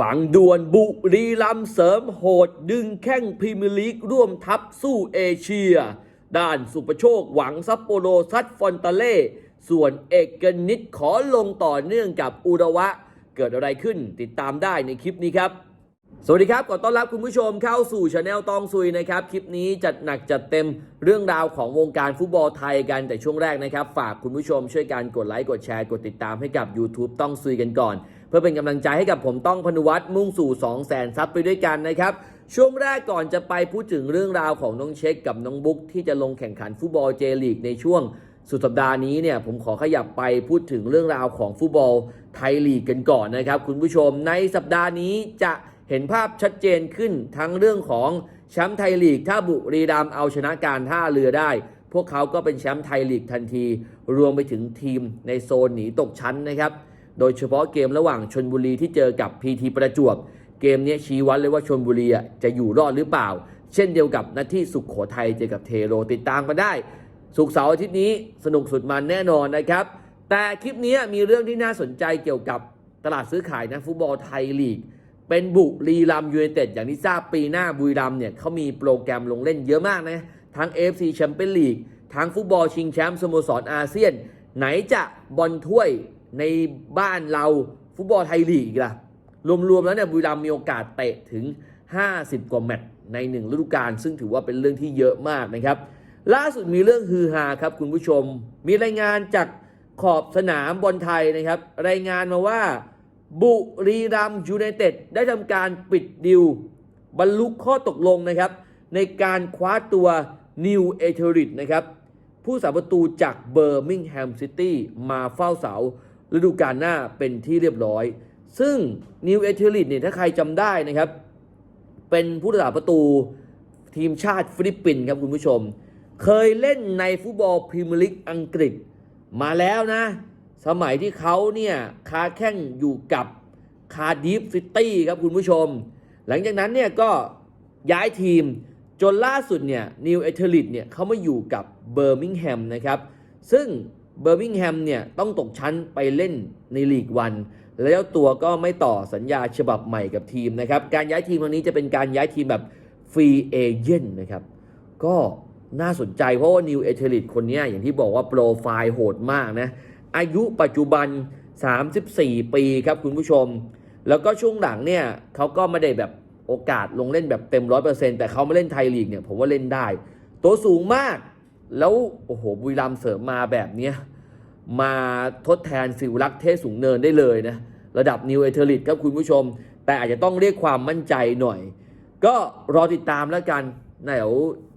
ฝังด่วนบุรีรัมเสริมโหด ดึงแข้งพรีเมียร์ลีกร่วมทัพสู้เอเชีย ด้านสุประโชคหวังซัปโปโรซัดฟอนตาเล่ ส่วนเอกนิตขอลงต่อเนื่องกับอุระวะ เกิดอะไรขึ้นติดตามได้ในคลิปนี้ครับสวัสดีครับขอต้อนรับคุณผู้ชมเข้าสู่ช anel ตองซุยนะครับ คลิปนี้จัดหนักจัดเต็มเรื่องราวของวงการฟุตบอลไทยกันแต่ช่วงแรกนะครับ ฝากคุณผู้ชมช่วยการกดไลค์กดแชร์กดติดตามให้กับ YouTube ต้องซุยกันก่อน เพื่อเป็นกำลังใจให้กับผมต้องพนุวัฒน์มุ่งสู่ 2 0 0 0 0 0ซับไปด้วยกันนะครับ ช่วงแรกก่อนจะไปพูดถึงเรื่องราวของน้องเช็คกับน้องบุ๊กที่จะลงแข่งขันฟุตบอลเจลีกในช่วงสุดสัปดาห์นี้เนี่ยผมขอขยับไปพูดถึงเรื่องราวของฟุตบอลไทยลีกกันก่อนนะครับ คุณผู้ชมในสัปดาห์นี้จะเห็นภาพชัดเจนขึ้นทั้งเรื่องของแชมป์ไทยลีกถ้าบุรีรัมเอาชนะการท่าเรือได้ พวกเขาก็เป็นแชมป์ไทยลีกทันที รวมไปถึงทีมในโซนหนีตกชั้นนะครับ โดยเฉพาะเกมระหว่างชนบุรีที่เจอกับพีทีประจวบ เกมนี้ชี้วัดเลยว่าชนบุรีจะอยู่รอดหรือเปล่า เช่นเดียวกับนัดที่สุขโขทัยเจอกับเทโรติดตามกันได้ สุกเสาร์อาทิตย์นี้สนุกสุดมันแน่นอนนะครับ แต่คลิปนี้มีเรื่องที่น่าสนใจเกี่ยวกับตลาดซื้อขายนักฟุตบอลไทยลีก เป็นบุรีรัมยูไนเต็ดอย่างที่ทราบปีหน้าบุรีรัมเนี่ยเขามีโปรแกรมลงเล่นเยอะมากนะทั้ง AFC แชมเปี้ยนลีกทั้งฟุตบอลชิงแชมป์สโมสรอาเซียน ไหนจะบอลถ้วย ในบ้านเราฟุตบอลไทยลีกอีกล่ะ รวมๆแล้วเนี่ยบุรีรัมย์มีโอกาสเตะถึง 50 กว่าแมตช์ในหนึ่งฤดูกาลซึ่งถือว่าเป็นเรื่องที่เยอะมากนะครับ ล่าสุดมีเรื่องฮือฮาครับคุณผู้ชม มีรายงานจากขอบสนามบอลไทยนะครับ รายงานมาว่าบุรีรัมย์ยูไนเต็ดได้ทำการปิดดิว บรรลุข้อตกลงนะครับ ในการคว้าตัวนิวเอเทอริตนะครับ ผู้สาประตูจากเบอร์มิงแฮมซิตี้มาเฝ้าเสา ฤดูกาลหน้าเป็นที่เรียบร้อย ซึ่งนิวเอเทอริตเนี่ยถ้าใครจำได้นะครับ เป็นผู้รักษาประตูทีมชาติฟิลิปปินส์ครับคุณผู้ชม เคยเล่นในฟุตบอลพรีเมียร์ลีกอังกฤษมาแล้วนะ สมัยที่เขาเนี่ยคาแข่งอยู่กับคาร์ดิฟซิตี้ครับคุณผู้ชม หลังจากนั้นเนี่ยก็ย้ายทีมจนล่าสุดเนี่ยนิวเอเทอริตเนี่ยเขามาอยู่กับเบอร์มิงแฮมนะครับ ซึ่ง เบอร์มิงแฮมเนี่ยต้องตกชั้นไปเล่นในลีกวัน แล้วตัวก็ไม่ต่อสัญญาฉบับใหม่กับทีมนะครับ การย้ายทีมครั้งนี้จะเป็นการย้ายทีมแบบฟรีเอเจนต์นะครับ ก็น่าสนใจเพราะว่านิวเอเทลิตคนนี้อย่างที่บอกว่าโปรไฟล์โหดมากนะ อายุปัจจุบัน 34 ปีครับคุณผู้ชม แล้วก็ช่วงหลังเนี่ยเขาก็ไม่ได้แบบโอกาสลงเล่นแบบเต็ม 100%แต่เขามาเล่นไทยลีกเนี่ยผมว่าเล่นได้ ตัวสูงมาก แล้วโอ้โหบุรีรัมเสริมมาแบบเนี้ยมาทดแทนสิวรักษ์เทศสูงเนินได้เลยนะ ระดับนิวเอเทอริตครับคุณผู้ชม แต่อาจจะต้องเรียกความมั่นใจหน่อย ก็รอติดตามแล้วกันเดี๋ยว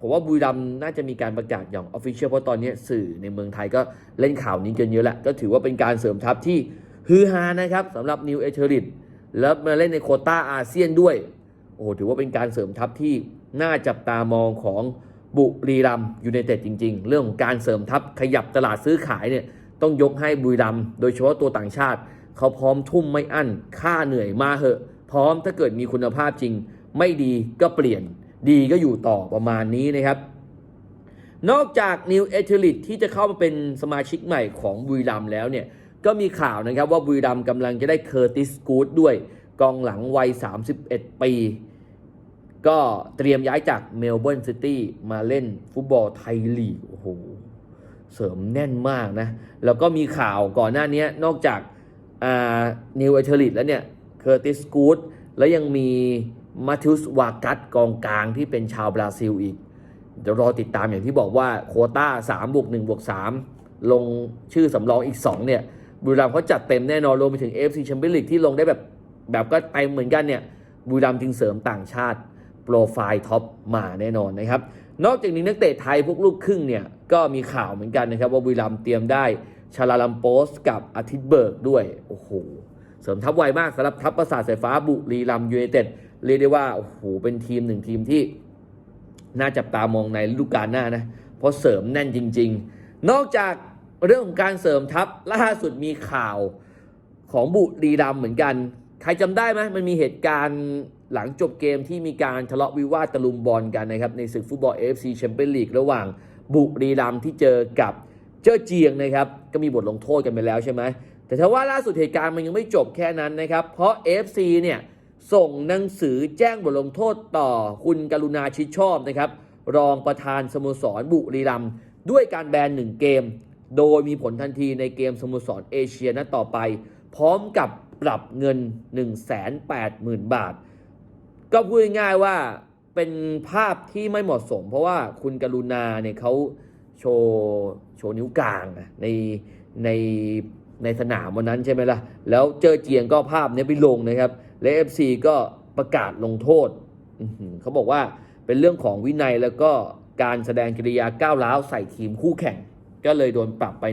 ผมว่าบุรีรัมน่าจะมีการประกาศอย่างออฟฟิเชียลเพราะตอนนี้สื่อในเมืองไทยก็เล่นข่าวนี้กันเยอะแหละ ก็ถือว่าเป็นการเสริมทัพที่ฮือฮานะครับสำหรับนิวเอเทอริตแล้วมาเล่นในโคต้าอาเซียนด้วย โอ้โหถือว่าเป็นการเสริมทัพที่น่าจับตามองของ บุรีรัมยูไนเต็ดจริง ๆ เรื่องของการเสริมทัพขยับตลาดซื้อขายเนี่ยต้องยกให้บุรีรัมโดยเฉพาะตัวต่างชาติ เขาพร้อมทุ่มไม่อั้น ค่าเหนื่อยมาเหอะ พร้อมถ้าเกิดมีคุณภาพจริง ไม่ดีก็เปลี่ยน ดีก็อยู่ต่อประมาณนี้นะครับ นอกจากนิวเอเทลิตที่จะเข้ามาเป็นสมาชิกใหม่ของบุรีรัมแล้วเนี่ยก็มีข่าวนะครับว่าบุรีรัมกำลังจะได้เคอร์ติสกูดด้วยกองหลังวัย 31 ปี ก็เตรียมย้ายจากเมลเบิร์นซิตี้มาเล่นฟุตบอลไทยลีก โอ้โห เสริมแน่นมากนะ แล้วก็มีข่าวก่อนหน้านี้นอกจากนิวเอเทอริตแล้วเนี่ยเคอร์ติสกูดแล้วยังมีมาทิอุสวากัสกองกลางที่เป็นชาวบราซิลอีก เดี๋ยวรอติดตามอย่างที่บอกว่าโคต้า3บวก1บวก3ลงชื่อสำรองอีก 2 เนี่ย บุรีรัมย์เขาจัดเต็มแน่นอนรวมไปถึง FC แชมเปี้ยนลีกที่ลงได้แบบแบบก็เต็มเหมือนกันเนี่ยบุรีรัมย์จึงเสริมต่างชาติ โปรไฟล์ท็อปมาแน่นอนนะครับ นอกจากนี้นักเตะไทยพวกลูกครึ่งเนี่ยก็มีข่าวเหมือนกันนะครับ ว่าบุรีรัมเตรียมได้ชาลาลัมโปสกับอาทิตย์เบิร์กด้วย โอ้โห เสริมทัพไวมากสำหรับทัพประสาทสายฟ้าบุรีรัมย์ยูไนเต็ดเรียกได้ว่าโอ้โหเป็นทีมหนึ่งทีมที่ น่าจับตามองในฤดูกาลหน้านะเพราะเสริมแน่นจริง ๆ นอกจากเรื่องของการเสริมทัพล่าสุดมีข่าวของบุรีรัมเหมือนกัน ใครจำได้ไหมมันมีเหตุการณ์ หลังจบเกมที่มีการทะเลาะวิวาทตะลุมบอลกันนะครับ ในศึกฟุตบอล AFC แชมเปี้ยนลีกระหว่างบุรีรัมย์ที่เจอกับเจ้าเจียงนะครับ ก็มีบทลงโทษกันไปแล้วใช่ไหมแต่ถ้าว่าล่าสุดเหตุการณ์มันยังไม่จบแค่นั้นนะครับ เพราะ AFC เนี่ยส่งหนังสือแจ้งบทลงโทษต่อคุณกรุณาชิดชอบนะครับ รองประธานสโมสรบุรีรัมย์ด้วยการแบนหนึ่งเกม โดยมีผลทันทีในเกมสโมสรเอเชียนัดต่อไป พร้อมกับปรับเงิน 180,000 บาท ก็พูดง่ายๆว่าเป็นภาพที่ไม่เหมาะสม เพราะว่าคุณกรุณาเนี่ยเขาโชว์โชว์นิ้วกลางในในในสนามวันนั้นใช่ไหมล่ะ แล้วเจอเจียงก็ภาพนี้ไปลงนะครับ และ FC ก็ประกาศลงโทษ เขาบอกว่าเป็นเรื่องของวินัยแล้วก็การแสดงกิริยาก้าวร้าวใส่ทีมคู่แข่ง ก็เลยโดนปรับไป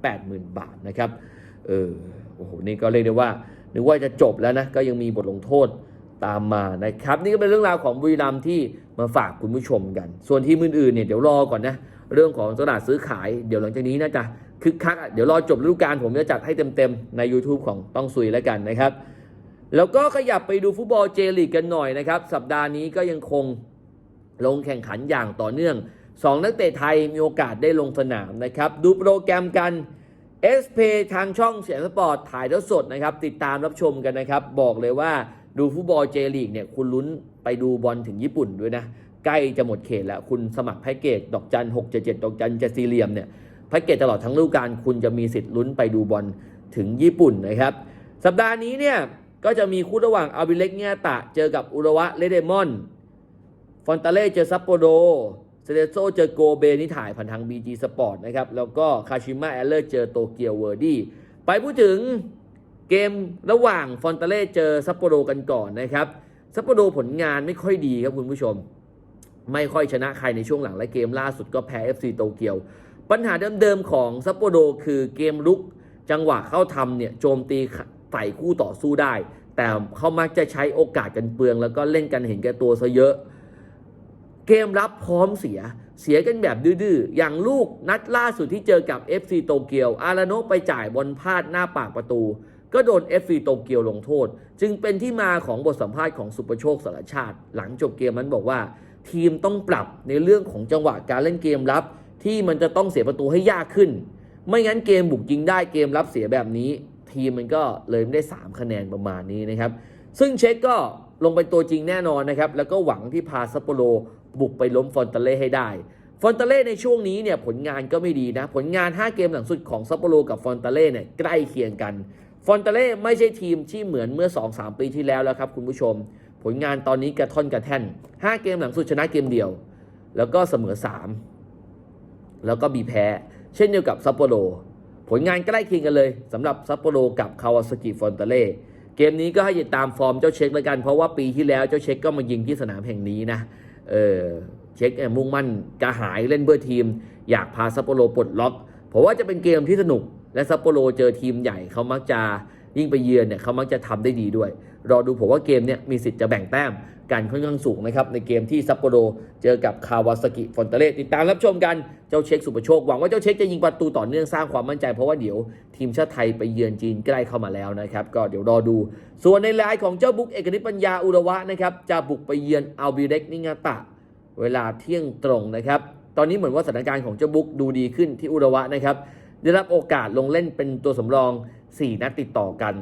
180,000 บาทนะครับ เออ โอ้โห นี่ก็เรียกได้ว่า นึกว่าจะจบแล้วนะ ก็ยังมีบทลงโทษ ตามมานะครับ นี่ก็เป็นเรื่องราวของบุรีรัมที่มาฝากคุณผู้ชมกัน ส่วนทีมอื่นๆเนี่ยเดี๋ยวรอก่อนนะเรื่องของตลาดซื้อขายเดี๋ยวหลังจากนี้น่าจะคึกคักเดี๋ยวรอจบฤดูกาลผมจะจัดให้เต็มๆ ใน YouTube ของต้องซุยแล้วกันนะครับ แล้วก็ขยับไปดูฟุตบอลเจลีกกันหน่อยนะครับ สัปดาห์นี้ก็ยังคงลงแข่งขันอย่างต่อเนื่อง 2 นักเตะไทยมีโอกาสได้ลงสนามนะครับ ดูโปรแกรมกัน s p ทางช่องเสียงสปอร์ตถ่ายทอดสดนะครับ ติดตามรับชมกันนะครับ บอกเลยว่า ดูฟุตบอลเจลีกเนี่ยคุณลุ้นไปดูบอลถึงญี่ปุ่นด้วยนะ ใกล้จะหมดเขตแล้ว คุณสมัครแพ็กเกจดอกจัน6 7 7ดดอกจันเจดซีเรียมเนี่ยแพ็กเกจตลอดทั้งฤดูกาลคุณจะมีสิทธิ์ลุ้นไปดูบอลถึงญี่ปุ่นนะครับสัปดาห์นี้เนี่ยก็จะมีคู่ระหว่างอาบิเล็กเงียตะเจอกับอุระวะเลเดมอน ฟอนตาเล่เจอซัปโปโรเซเลโซเจอโกเบนี่ถ่ายผ่านทาง BG Sport นะครับ แล้วก็คาชิมะแอลเลอร์เจอโตเกียวเวอร์ดี้ไปพูดถึง เกมระหว่างฟอนตาเล่เจอซัปโปโรกันก่อนนะครับซัปโปโรผลงานไม่ค่อยดีครับคุณผู้ชม ไม่ค่อยชนะใครในช่วงหลังและเกมล่าสุดก็แพ้ FC โตเกียว ปัญหาเดิมๆของซัปโปโรคือเกมลุกจังหวะเข้าทำเนี่ยโจมตีใส่คู่ต่อสู้ได้ แต่เขามักจะใช้โอกาสกันเปลือง แล้วก็เล่นกันเห็นแก่ตัวซะเยอะ เกมรับพร้อมเสียเสียกันแบบดื้อๆ อย่างลูกนัดล่าสุดที่เจอกับ FC โตเกียว อาราโนะไปจ่ายบอลพลาดหน้าปากประตู ก็โดน FC โตเกียวลงโทษ จึงเป็นที่มาของบทสัมภาษณ์ของสุประโชคสารชาติ หลังจบเกมนั้นบอกว่า ทีมต้องปรับในเรื่องของจังหวะการเล่นเกมรับ ที่มันจะต้องเสียประตูให้ยากขึ้น ไม่งั้นเกมบุกยิงได้เกมรับเสียแบบนี้ ทีมมันก็เลยไม่ได้ 3 คะแนนประมาณนี้นะครับ ซึ่งเช็คก็ลงเป็นตัวจริงแน่นอนนะครับแล้วก็หวังที่พาซัปโปโรบุกไปล้มฟอนเตเล่ให้ได้ฟอนเตเล่ในช่วงนี้เนี่ยผลงานก็ไม่ดีนะ ผลงาน 5 เกมหลังสุดของซัปโปโรกับฟอนเตเล่เนี่ยใกล้เคียงกัน ฟอนเตเล่ไม่ใช่ทีมที่เหมือนเมื่อ 2-3 ปีที่แล้วแล้วครับคุณผู้ชม ผลงานตอนนี้กระท่อนกระแท่น 5 เกมหลังสุดชนะเกมเดียว แล้วก็เสมอ 3 แล้วก็มีแพ้ เช่นเดียวกับซัปโปโรผลงานใกล้เคียงกันเลยสำหรับซัปโปโรกับคาวาซากิฟอนเตเล่เกมนี้ก็ให้ติดตามฟอร์มเจ้าเช็คแล้วกัน เพราะว่าปีที่แล้วเจ้าเช็คก็มายิงที่สนามแห่งนี้นะเออเช็คเนี่ยมุ่งมั่นกระหายเล่นเพื่อทีม อยากพาซัปโปโรปลดล็อกผมว่าจะเป็นเกมที่สนุก และซัปโปโรเจอทีมใหญ่เขามักจะยิ่งไปเยือนเนี่ยเขามักจะทำได้ดีด้วย รอดูผมว่าเกมเนี่ยมีสิทธิ์จะแบ่งแต้มกันค่อนข้างสูงนะครับ ในเกมที่ซัปโปโรเจอกับคาวาซากิฟอนเตเลติดตามรับชมกันเจ้าเช็คสุปโชค หวังว่าเจ้าเช็คจะยิงประตูต่อเนื่องสร้างความมั่นใจเพราะว่าเดี๋ยวทีมชาติไทยไปเยือนจีนใกล้เข้ามาแล้วนะครับ ก็เดี๋ยวรอดู ส่วนในรายของเจ้าบุ๊กเอกนิตปัญญาอุระวะนะครับจะบุกไปเยือนอัลบิเร็กนิงาตะ เวลาเที่ยงตรงนะครับตอนนี้เหมือนว่าสถานการณ์ของเจ้าบุ๊กดูดีขึ้นที่อุระวะนะครับ ได้รับโอกาสลงเล่นเป็นตัวสำรอง 4 นัดติดต่อกัน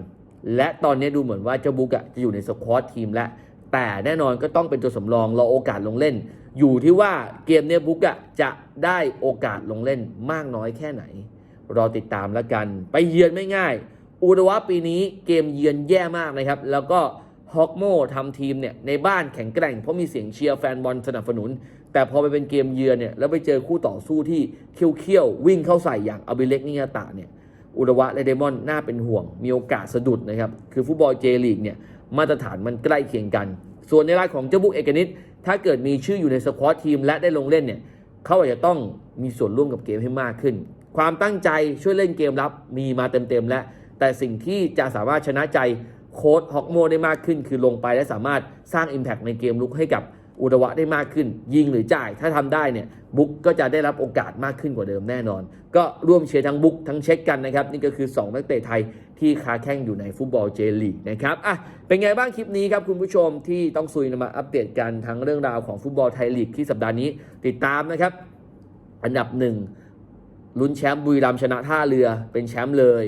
และตอนนี้ดูเหมือนว่าเจ้าบุกะจะอยู่ในสควอตทีมแล้วแต่แน่นอนก็ต้องเป็นตัวสำรองรอโอกาสลงเล่น อยู่ที่ว่าเกมเนี้ยบุกะจะได้โอกาสลงเล่นมากน้อยแค่ไหน รอติดตามแล้วกัน ไปเยือนไม่ง่าย อุระวะปีนี้เกมเยือนแย่มากนะครับ แล้วก็ฮอกโมทำทีมเนี่ยในบ้านแข็งแกร่งเพราะมีเสียงเชียร์แฟนบอลสนับสนุน แต่พอไปเป็นเกมเยือนเนี่ยแล้วไปเจอคู่ต่อสู้ที่เคี้ยวๆวิ่งเข้าใส่อย่างอบิเล็กนิยาตะเนี่ยอุระวะและเดมอนน่าเป็นห่วง มีโอกาสสะดุดนะครับ คือฟุตบอลเจลีกเนี่ยมาตรฐานมันใกล้เคียงกัน ส่วนในรายของเจ้าบุกเอกนิตถ้าเกิดมีชื่ออยู่ในสควอตทีมและได้ลงเล่นเนี่ยเขาอาจจะต้องมีส่วนร่วมกับเกมให้มากขึ้น ความตั้งใจช่วยเล่นเกมรับมีมาเต็มๆแล้ว แต่สิ่งที่จะสามารถชนะใจโค้ดฮอกโมได้มากขึ้น คือลงไปและสามารถสร้าง Impact ในเกมลุกให้กับ อุดวะได้มากขึ้น ยิงหรือจ่ายถ้าทำได้เนี่ยบุ๊กก็จะได้รับโอกาสมากขึ้นกว่าเดิมแน่นอน ก็ร่วมเชียร์ทั้งบุ๊กทั้งเช็คกันนะครับ นี่ก็คือ 2 นักเตะไทยที่คาแข่งอยู่ในฟุตบอลเจลีกนะครับอะเป็นไงบ้างคลิปนี้ครับคุณผู้ชมที่ต้องซุยนำมาอัปเดตกันทั้งเรื่องราวของฟุตบอลไทยลีกที่สัปดาห์นี้ติดตามนะครับ อันดับหนึ่งลุ้นแชมป์บุรีรัมย์ชนะท่าเรือเป็นแชมป์เลย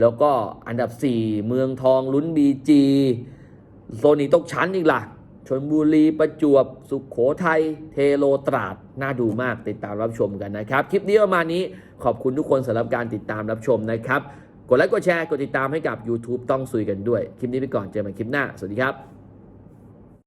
แล้วก็อันดับ 4 เมืองทองลุ้นบีจีโซนนี้ตกชั้นอีกล่ะ ชนบุรีประจวบ สุขโขทัยเทโลตราด น่าดูมากติดตามรับชมกันนะครับ คลิปนี้ประมาณนี้ขอบคุณทุกคนสำหรับการติดตามรับชมนะครับ กดไลค์กดแชร์กดติดตามให้กับ YouTube ต้องซุยกันด้วย คลิปนี้ไปก่อนเจอกันคลิปหน้า สวัสดีครับ